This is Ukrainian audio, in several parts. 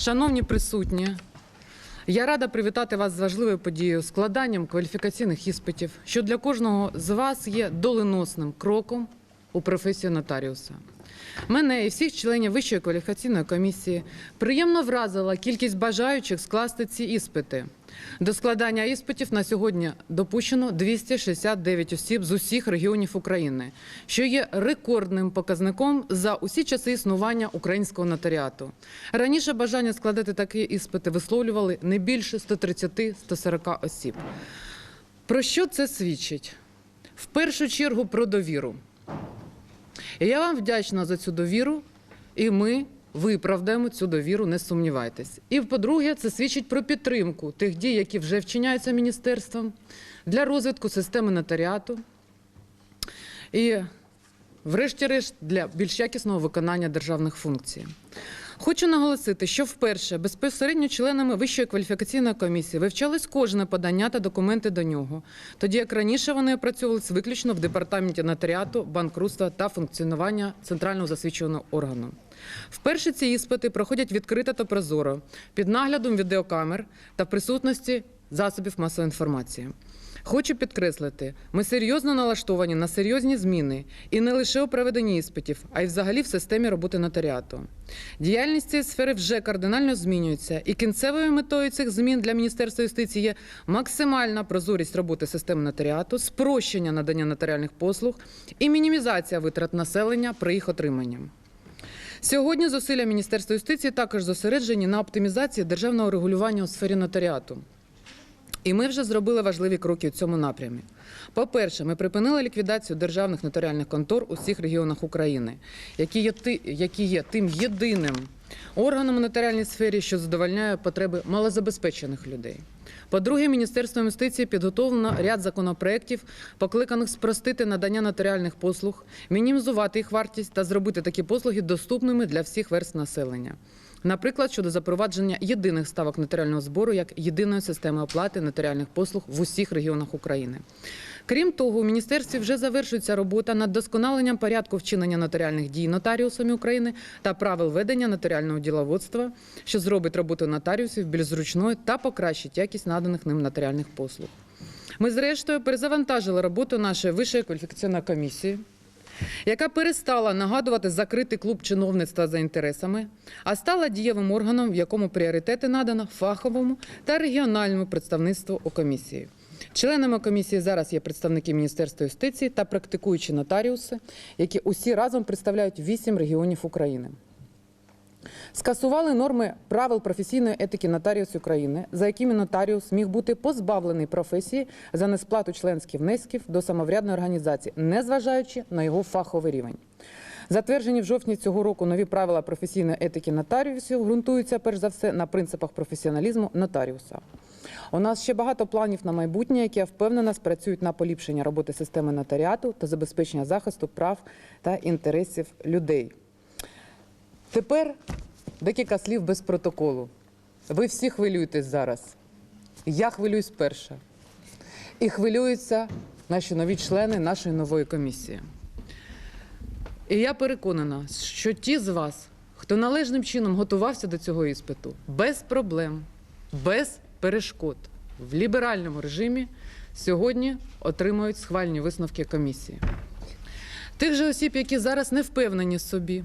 Шановні присутні, я рада привітати вас з важливою подією складанням кваліфікаційних іспитів, що для кожного з вас є доленосним кроком у професію нотаріуса. Мене і всіх членів Вищої кваліфікаційної комісії приємно вразила кількість бажаючих скласти ці іспити. До складання іспитів на сьогодні допущено 269 осіб з усіх регіонів України, що є рекордним показником за усі часи існування українського нотаріату. Раніше бажання складати такі іспити висловлювали не більше 130-140 осіб. Про що це свідчить? В першу чергу про довіру. І я вам вдячна за цю довіру, і ми виправдаємо цю довіру, не сумнівайтесь. І по-друге, це свідчить про підтримку тих дій, які вже вчиняються міністерством для розвитку системи нотаріату і, врешті-решт, для більш якісного виконання державних функцій. Хочу наголосити, що вперше безпосередньо членами Вищої кваліфікаційної комісії вивчались кожне подання та документи до нього, тоді як раніше вони опрацьовувалися виключно в департаменті нотаріату, банкрутства та функціонування центрального засвідченого органу. Вперше ці іспити проходять відкрито та прозоро під наглядом відеокамер та в присутності засобів масової інформації. Хочу підкреслити, ми серйозно налаштовані на серйозні зміни і не лише у проведенні іспитів, а й взагалі в системі роботи нотаріату. Діяльність цієї сфери вже кардинально змінюється, і кінцевою метою цих змін для Міністерства юстиції є максимальна прозорість роботи системи нотаріату, спрощення надання нотаріальних послуг і мінімізація витрат населення при їх отриманні. Сьогодні зусилля Міністерства юстиції також зосереджені на оптимізації державного регулювання у сфері нотаріату. І ми вже зробили важливі кроки у цьому напрямі. По-перше, ми припинили ліквідацію державних нотаріальних контор у всіх регіонах України, які є, які є тим єдиним органом у нотаріальній сфері, що задовольняє потреби малозабезпечених людей. По-друге, Міністерством юстиції підготовлено ряд законопроєктів, покликаних спростити надання нотаріальних послуг, мінімізувати їх вартість та зробити такі послуги доступними для всіх верст населення. Наприклад, щодо запровадження єдиних ставок нотаріального збору як єдиної системи оплати нотаріальних послуг в усіх регіонах України. Крім того, у міністерстві вже завершується робота над досконаленням порядку вчинення нотаріальних дій нотаріусами України та правил ведення нотаріального діловодства, що зробить роботу нотаріусів більш зручною та покращить якість наданих ним нотаріальних послуг. Ми, зрештою, перезавантажили роботу нашої вищої кваліфікаційної комісії яка перестала нагадувати закритий клуб чиновництва за інтересами, а стала дієвим органом, в якому пріоритети надано фаховому та регіональному представництву у комісії. Членами комісії зараз є представники Міністерства юстиції та практикуючі нотаріуси, які усі разом представляють вісім регіонів України. Скасували норми правил професійної етики нотаріусів України, за якими нотаріус міг бути позбавлений професії за несплату членських внесків до самоврядної організації, незважаючи на його фаховий рівень. Затверджені в жовтні цього року нові правила професійної етики нотаріусів ґрунтуються перш за все на принципах професіоналізму нотаріуса. У нас ще багато планів на майбутнє, які я впевнена спрацюють на поліпшення роботи системи нотаріату та забезпечення захисту прав та інтересів людей. Тепер декілька слів без протоколу. Ви всі хвилюєтесь зараз. Я хвилююсь перша. І хвилюються наші нові члени нашої нової комісії. І я переконана, що ті з вас, хто належним чином готувався до цього іспиту, без проблем, без перешкод, в ліберальному режимі, сьогодні отримують схвальні висновки комісії. Тих же осіб, які зараз не впевнені собі,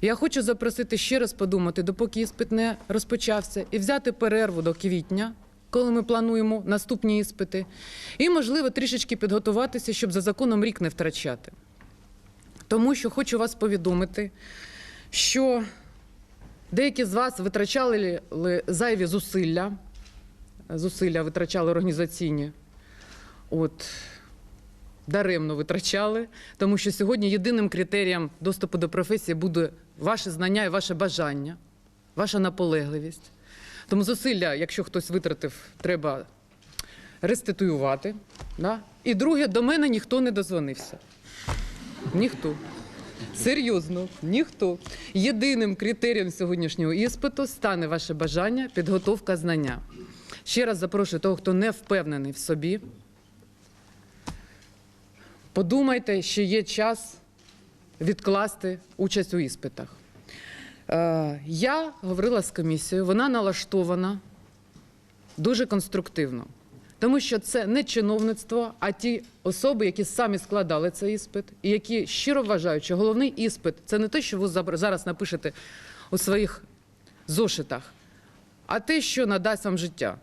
я хочу запросити ще раз подумати, допоки іспит не розпочався, і взяти перерву до квітня, коли ми плануємо наступні іспити, і, можливо, трішечки підготуватися, щоб за законом рік не втрачати. Тому що хочу вас повідомити, що деякі з вас витрачали зайві зусилля, зусилля витрачали організаційні. От, даремно витрачали, тому що сьогодні єдиним критерієм доступу до професії буде ваше знання і ваше бажання, ваша наполегливість. Тому зусилля, якщо хтось витратив, треба реституювати. Да? І друге, до мене ніхто не дозвонився. Ніхто. Серйозно, ніхто. Єдиним критерієм сьогоднішнього іспиту стане ваше бажання, підготовка знання. Ще раз запрошую того, хто не впевнений в собі. Подумайте, що є час відкласти участь у іспитах. Е, Я говорила з комісією, вона налаштована дуже конструктивно. Тому що це не чиновництво, а ті особи, які самі складали цей іспит, і які щиро вважають, що головний іспит це не те, що ви зараз напишете у своїх зошитах, а те, що надасть вам життя.